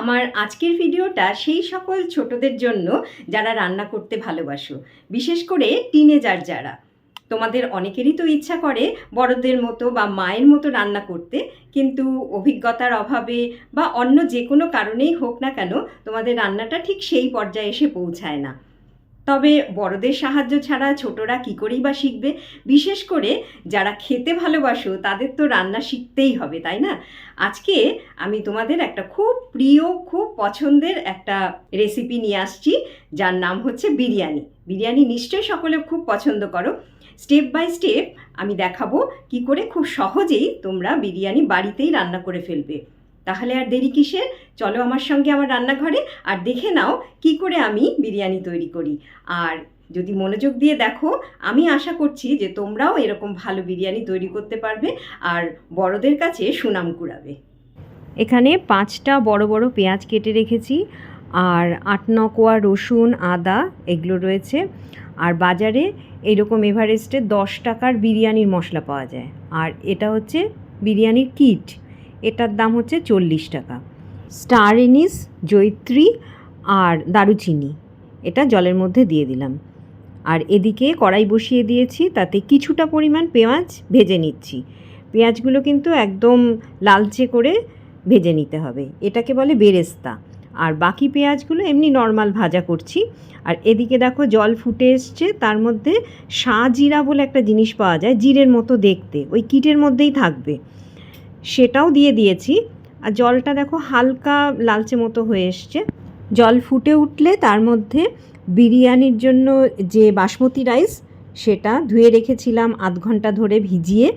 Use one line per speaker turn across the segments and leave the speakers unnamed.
আমার আজকের ভিডিওটা সেই সকল ছোটদের জন্য যারা রান্না করতে ভালোবাসো, বিশেষ করে টিনেজার যারা। তোমাদের অনেকেরই তো ইচ্ছা করে বড়দের মতো বা মায়ের মতো রান্না করতে, কিন্তু অভিজ্ঞতার অভাবে বা অন্য যে কোনো কারণেই হোক না কেন তোমাদের রান্নাটা ঠিক সেই পর্যায়ে এসে পৌঁছায় না। তবে বড়দের সাহায্য ছাড়া ছোটরা কী করেই বা শিখবে? বিশেষ করে যারা খেতে ভালোবাসো, তাদের তো রান্না শিখতেই হবে, তাই না? আজকে আমি তোমাদের একটা খুব প্রিয়, খুব পছন্দের একটা রেসিপি নিয়ে আসছি, যার নাম হচ্ছে বিরিয়ানি। বিরিয়ানি নিশ্চয়ই সকলে খুব পছন্দ করো। স্টেপ বাই স্টেপ আমি দেখাবো কি করে খুব সহজেই তোমরা বিরিয়ানি বাড়িতেই রান্না করে ফেলবে। তাহলে আর দেরি কিসের চলো আমার সঙ্গে আমার রান্নাঘরে আর দেখে নাও কি করে আমি বিরিয়ানি তৈরি করি। আর যদি মনোযোগ দিয়ে দেখো, আমি আশা করছি যে তোমরাও এরকম ভালো বিরিয়ানি তৈরি করতে পারবে আর বড়দের কাছে সুনাম কুড়াবে। এখানে পাঁচটা বড় বড় পেঁয়াজ কেটে রেখেছি আর আট ন কোয়া রসুন, আদা এগুলো রয়েছে। আর বাজারে এইরকম এভারেস্টে দশ টাকার বিরিয়ানির মশলা পাওয়া যায়। আর এটা হচ্ছে বিরিয়ানির কিট। এটার দাম হচ্ছে চল্লিশ টাকা। স্টার এনিস, জৈত্রী আর দারুচিনি, এটা জলের মধ্যে দিয়ে দিলাম। আর এদিকে কড়াই বসিয়ে দিয়েছি, তাতে কিছুটা পরিমাণ পেঁয়াজ ভেজে নিচ্ছি। পেঁয়াজগুলো কিন্তু একদম লালচে করে ভেজে নিতে হবে, এটাকে বলে বেরেস্তা। আর বাকি পেঁয়াজগুলো এমনি নর্মাল ভাজা করছি। আর এদিকে দেখো জল ফুটে এসছে, তার মধ্যে জিরা বলে একটা জিনিস পাওয়া যায়, জিরের মতো দেখতে, ওই কিটের মধ্যেই থাকবে। সেটাও দিয়ে দিয়েছি। আর জলটা দেখো হালকা লালচে মতো হয়ে এসছে। জল ফুটে উঠলে তার মধ্যে বিরিয়ানির জন্য যে বাসমতি রাইস, সেটা ধুয়ে রেখেছিলাম আধ ঘণ্টা ধরে ভিজিয়ে,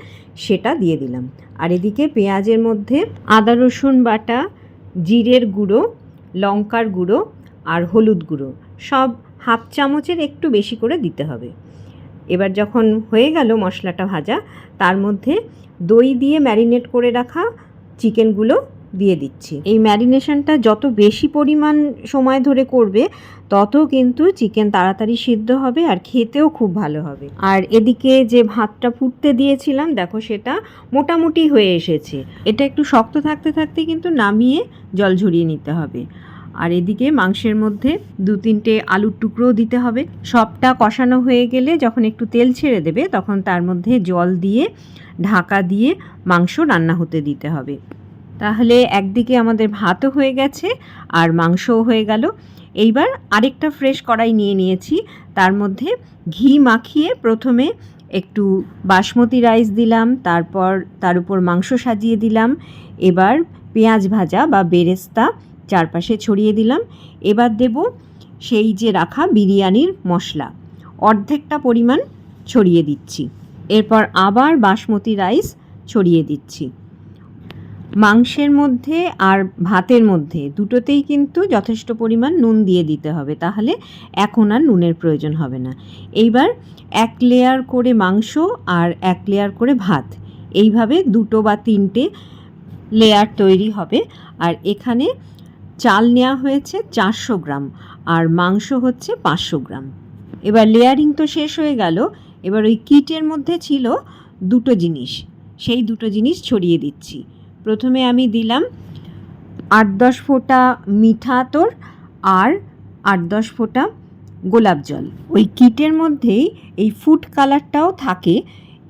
সেটা দিয়ে দিলাম। আর এদিকে পেঁয়াজের মধ্যে আদা, রসুন বাটা, জিরের গুঁড়ো, লঙ্কার গুঁড়ো আর হলুদ গুঁড়ো, সব হাফ চামচের একটু বেশি করে দিতে হবে। এবার যখন হয়ে গেল মশলাটা ভাজা, তার মধ্যে দই দিয়ে ম্যারিনেট করে রাখা চিকেনগুলো দিয়ে দিচ্ছি। এই ম্যারিনেশনটা যত বেশি পরিমাণ সময় ধরে করবে, তত কিন্তু চিকেন তাড়াতাড়ি সিদ্ধ হবে আর খেতেও খুব ভালো হবে। আর এদিকে যে ভাতটা ফুটতে দিয়েছিলাম, দেখো সেটা মোটামুটি হয়ে এসেছে। এটা একটু শক্ত থাকতে থাকতে কিন্তু নামিয়ে জল ঝরিয়ে নিতে হবে। আর এদিকে মাংসের মধ্যে দু তিনটে আলুর টুকরোও দিতে হবে। সবটা কষানো হয়ে গেলে যখন একটু তেল ছেড়ে দেবে, তখন তার মধ্যে জল দিয়ে, ঢাকা দিয়ে মাংস রান্না হতে দিতে হবে। তাহলে একদিকে আমাদের ভাতও হয়ে গেছে আর মাংসও হয়ে গেল। এইবার আরেকটা ফ্রেশ কড়াই নিয়ে নিয়েছি। তার মধ্যে ঘি মাখিয়ে প্রথমে একটু বাসমতি রাইস দিলাম, তারপর তার উপর মাংস সাজিয়ে দিলাম। এবার পেঁয়াজ ভাজা বা বেরেস্তা চারপাশে ছড়িয়ে দিলাম। এবার দেব সেই যে রাখা বিরিয়ানির মশলা। অর্ধেকটা পরিমাণ ছড়িয়ে দিচ্ছি। এরপর আবার বাসমতি রাইস ছড়িয়ে দিচ্ছি। মাংসের মধ্যে আর ভাতের মধ্যে দুটোতেই কিন্তু যথেষ্ট পরিমাণ নুন দিয়ে দিতে হবে। তাহলে এখন আর নুনের প্রয়োজন হবে না। এইবার এক লেয়ার করে মাংস আর এক লেয়ার করে ভাত। এইভাবে দুটো বা তিনটে লেয়ার তৈরি হবে। আর এখানে চাল নেওয়া হয়েছে চারশো গ্রাম আর মাংস হচ্ছে পাঁচশো গ্রাম। এবার লেয়ারিং তো শেষ হয়ে গেল। এবার ওই কিটের মধ্যে ছিল দুটো জিনিস। সেই দুটো জিনিস ছড়িয়ে দিচ্ছি। প্রথমে আমি দিলাম আট দশ ফোঁটা মিঠা আতর আর আট দশ ফোঁটা গোলাপ জল। ওই কিটের মধ্যেই এই ফুড কালারটাও থাকে।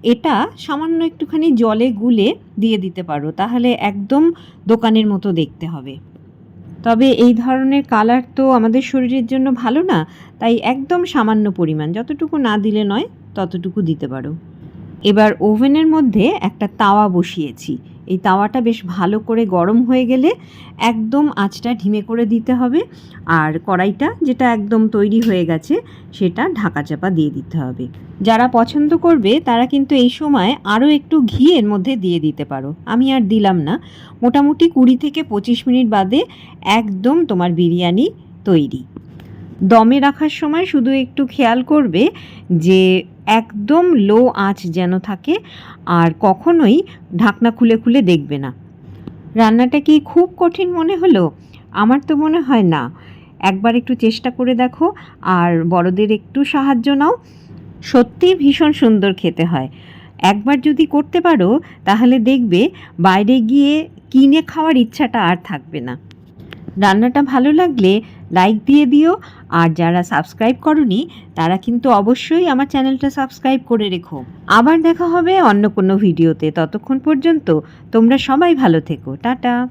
এটা সামান্য একটুখানি জলে গুলে দিয়ে দিতে পারো। তাহলে একদম দোকানের মতো দেখতে হবে। তবে এই ধরনের কালার তো আমাদের শরীরের জন্য ভালো না, তাই একদম সামান্য পরিমাণ, যতটুকু না দিলে নয় ততটুকু দিতে পারো। এবার ওভেনের মধ্যে একটা তাওয়া বসিয়েছি। এই তাওয়াটা বেশ ভালো করে গরম হয়ে গেলে একদম আঁচটা ঢিমে করে দিতে হবে। আর কড়াইটা যেটা একদম তৈরি হয়ে গেছে, সেটা ঢাকা চাপা দিয়ে দিতে হবে। যারা পছন্দ করবে, তারা কিন্তু এই সময় আরও একটু ঘি এর মধ্যে দিয়ে দিতে পারো। আমি আর দিলাম না। মোটামুটি কুড়ি থেকে পঁচিশ মিনিট বাদে একদম তোমার বিরিয়ানি তৈরি। দমে রাখার সময় শুধু একটু খেয়াল করবে যে একদম লো আঁচ যেন থাকে আর কখনোই ঢাকনা খুলে খুলে দেখবে না। রান্নাটা কি খুব কঠিন মনে হলো? আমার তো মনে হয় না। একবার একটু চেষ্টা করে দেখো আর বড়দের একটু সাহায্য নাও। সত্যি ভীষণ সুন্দর খেতে হয়। একবার যদি করতে পারো, তাহলে দেখবে বাইরে গিয়ে কিনে খাওয়ার ইচ্ছাটা আর থাকবে না। রান্নাটা ভালো লাগলে লাইক দিয়ে দিও। আর যারা সাবস্ক্রাইব করনি, তারা কিন্তু অবশ্যই আমার চ্যানেলটা সাবস্ক্রাইব করে রেখো। আবার দেখা হবে অন্য কোনো ভিডিওতে ততক্ষণ পর্যন্ত তোমরা সবাই ভালো থেকো। টাটা।